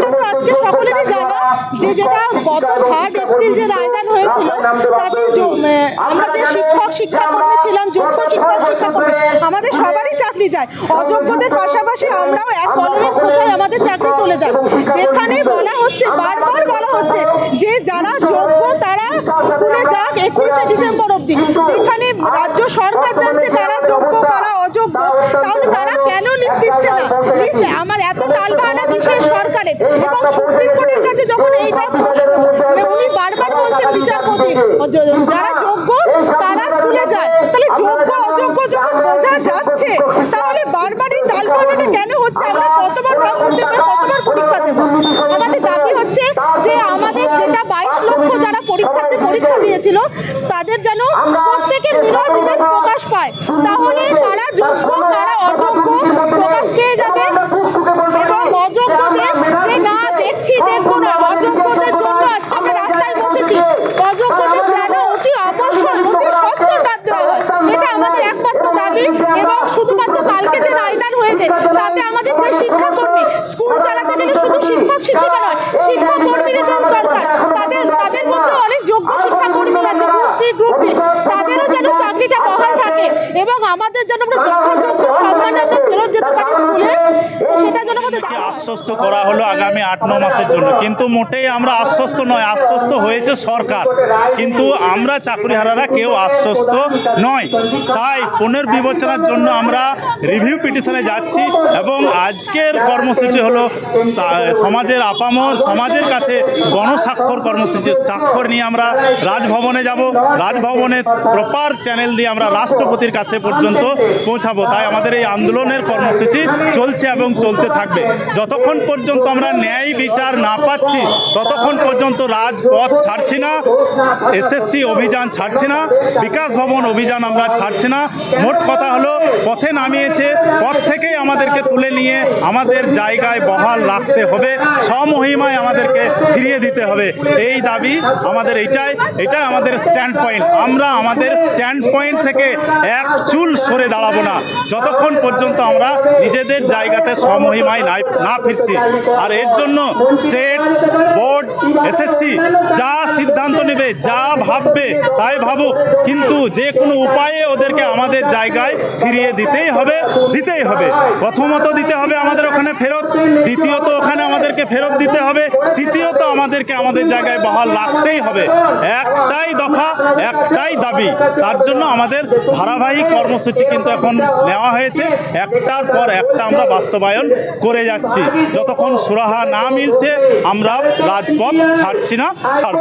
কারণটা আজকে সকলেরই জানা যে যেটা গত থার্ড এপ্রিল যে রায়দান হয়েছিল, তাতে আমরা যে শিক্ষক, শিক্ষাকর্মী ছিলাম, যোগ্য শিক্ষক, শিক্ষাকর্মী, আমাদের সবারই চাকরি যায়। অযোগ্যদের পাশাপাশি আমরাও এক কলমের খোঁজায় আমাদের চাকরি চলে যায়। যেখানে বলা হচ্ছে, বারবার বলা হচ্ছে যে যারা যোগ্য, তারা স্কুলে যাক একত্রিশে ডিসেম্বর অবধি। যেখানে রাজ্য সরকার জানছে কারা যোগ্য কারা অযোগ্য, তাহলে তারা কেন লিস্ট দিচ্ছে না? লিস্ট আমার টালবাহানা কিসের সরকারের। এবং সুপ্রিম কোর্টের কাছে যখন এইটা প্রশ্ন মানে উনি বারবার বলছেন বিচারপতি যারা যোগ্য, তারা স্কুলে যান তাহলে যোগ্য, অযোগ্য যখন বোঝা যাচ্ছে, তাহলে বারবার এই টালবাহানাটা কেন হচ্ছে? আমরা কতবার ভাগ করতে পারব কতবার পরীক্ষা দেবো? আমাদের দাবি হচ্ছে যে আমাদের যেটা বাইশ লক্ষ যারা পরীক্ষার্থী পরীক্ষা দিয়েছিল, তাদের যেন প্রত্যেকের মিরর এবং অযোগ্যদের যে না দেখছি, দেখব না। অযোগ্যদের জন্য আজকে আমরা রাস্তায় বসেছি। অযোগ্যদের যেন অতি অবশ্যই, অতি সত্তর বাদ দেওয়া হয়। এটা আমাদের একমাত্র দাবি এবং শুধুমাত্র কালকে যে রায়দান হয়েছে, তাতে আমাদের যে শিক্ষাকর্মী, স্কুল চালাতে গেলে শুধু শিক্ষক শিক্ষিকা নয় শিক্ষাকর্মীদেরও দরকার। তাদের তাদের মধ্যে অনেক যোগ্য শিক্ষাকর্মী আছে গ্রুপ সি গ্রুপ বি তাদেরও যেন চাকরিটা বহাল থাকে এবং আমাদের যেন আমরা যথাযোগ্য সম্মানে আমরা ফেরত যেতে পারি স্কুলে, সেটা যেন আমাদের। আশ্বস্ত করা হলো আগামী আট, ন মাসের জন্য। কিন্তু মোটেই আমরা আশ্বস্ত নয়, আশ্বস্ত হয়েছে সরকার। কিন্তু আমরা চাকরিহারারা কেউ আশ্বস্ত নয়। তাই পুনর্বিবেচনার জন্য আমরা রিভিউ পিটিশনে যাচ্ছি এবং আজকের কর্মসূচি হলো সমাজের আপামর, সমাজের কাছে গণস্বাক্ষর কর্মসূচি, স্বাক্ষর নিয়ে আমরা রাজভবনে যাব। রাজভবনে প্রপার চ্যানেল দিয়ে আমরা রাষ্ট্রপতির কাছে পর্যন্ত পৌঁছাবো। তাই আমাদের এই আন্দোলনের কর্মসূচি চলছে এবং চলতে থাকবে। যতক্ষণ পর্যন্ত আমরা ন্যায় বিচার না পাচ্ছি, ততক্ষণ পর্যন্ত রাজপথ ছাড়ছি না এসএসসি অভিযান ছাড়ছি না, বিকাশ ভবন অভিযান আমরা ছাড়ছি না। মোট কথা হলো, পথে নামিয়েছে, পথ থেকেই আমাদেরকে তুলে নিয়ে আমাদের জায়গায় বহাল রাখতে হবে সমহিমায় আমাদেরকে ফিরিয়ে দিতে হবে। এই দাবি আমাদের এটাই এটাই আমাদের স্ট্যান্ড পয়েন্ট আমরা আমাদের স্ট্যান্ড পয়েন্ট থেকে এক চুল সরে দাঁড়াবো না। যতক্ষণ পর্যন্ত আমরা নিজেদের জায়গাতে স্বমহিমায় নাই না ফিরছি। আর এর জন্য স্টেট বোর্ড এসএসসি যা সিদ্ধান্ত নেবে, যা ভাববে, তাই ভাবুক। কিন্তু যে কোনো উপায়ে ওদেরকে আমাদের জায়গায় ফিরিয়ে দিতেই হবে দিতেই হবে। প্রথমত দিতে হবে আমাদের ওখানে ফেরত, দ্বিতীয়ত ওখানে আমাদেরকে ফেরত দিতে হবে, তৃতীয়ত আমাদেরকে আমাদের জায়গায় বহাল রাখতেই হবে। একটাই দফা, একটাই দাবি। তার জন্য আমাদের ধারাবাহিক কর্মসূচি কিন্তু এখন নেওয়া হয়েছে। একটার পর একটা আমরা বাস্তবায়ন করে যাচ্ছি। যতক্ষণ সুরাহা না মিলছে আমরা রাজপথ ছাড়ছি না ছাড়ব।